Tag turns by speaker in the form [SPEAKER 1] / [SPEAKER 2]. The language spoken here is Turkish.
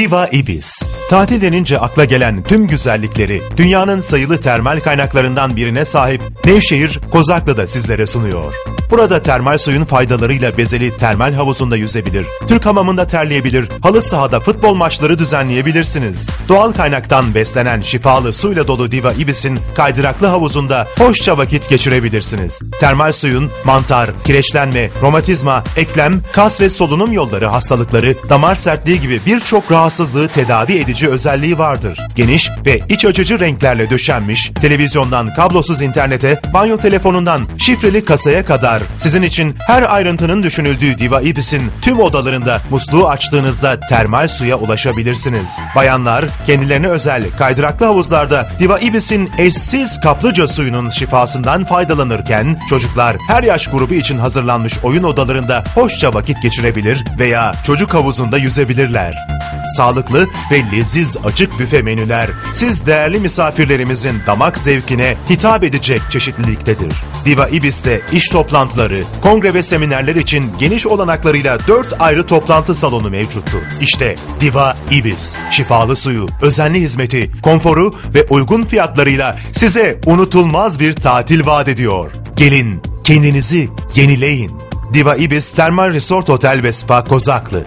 [SPEAKER 1] Diva Ibis. Tatil denince akla gelen tüm güzellikleri dünyanın sayılı termal kaynaklarından birine sahip Nevşehir Kozaklı'da sizlere sunuyor. Burada termal suyun faydalarıyla bezeli termal havuzunda yüzebilir, Türk hamamında terleyebilir, halı sahada futbol maçları düzenleyebilirsiniz. Doğal kaynaktan beslenen şifalı suyla dolu Diva Ibis'in kaydıraklı havuzunda hoşça vakit geçirebilirsiniz. Termal suyun mantar, kireçlenme, romatizma, eklem, kas ve solunum yolları hastalıkları, damar sertliği gibi birçok rahatsızlığı tedavi edici özelliği vardır. Geniş ve iç açıcı renklerle döşenmiş, televizyondan kablosuz internete, banyo telefonundan şifreli kasaya kadar sizin için her ayrıntının düşünüldüğü Diva Ibis'in tüm odalarında musluğu açtığınızda termal suya ulaşabilirsiniz. Bayanlar kendilerine özel kaydıraklı havuzlarda Diva Ibis'in eşsiz kaplıca suyunun şifasından faydalanırken çocuklar her yaş grubu için hazırlanmış oyun odalarında hoşça vakit geçirebilir veya çocuk havuzunda yüzebilirler. Sağlıklı ve leziz açık büfe menüler siz değerli misafirlerimizin damak zevkine hitap edecek çeşitliliktedir. Diva Ibis'te iş toplantıları, kongre ve seminerler için geniş olanaklarıyla 4 ayrı toplantı salonu mevcuttur. İşte Diva Ibis, şifalı suyu, özenli hizmeti, konforu ve uygun fiyatlarıyla size unutulmaz bir tatil vaat ediyor. Gelin kendinizi yenileyin. Diva Ibis Termal Resort Otel ve Spa Kozaklı.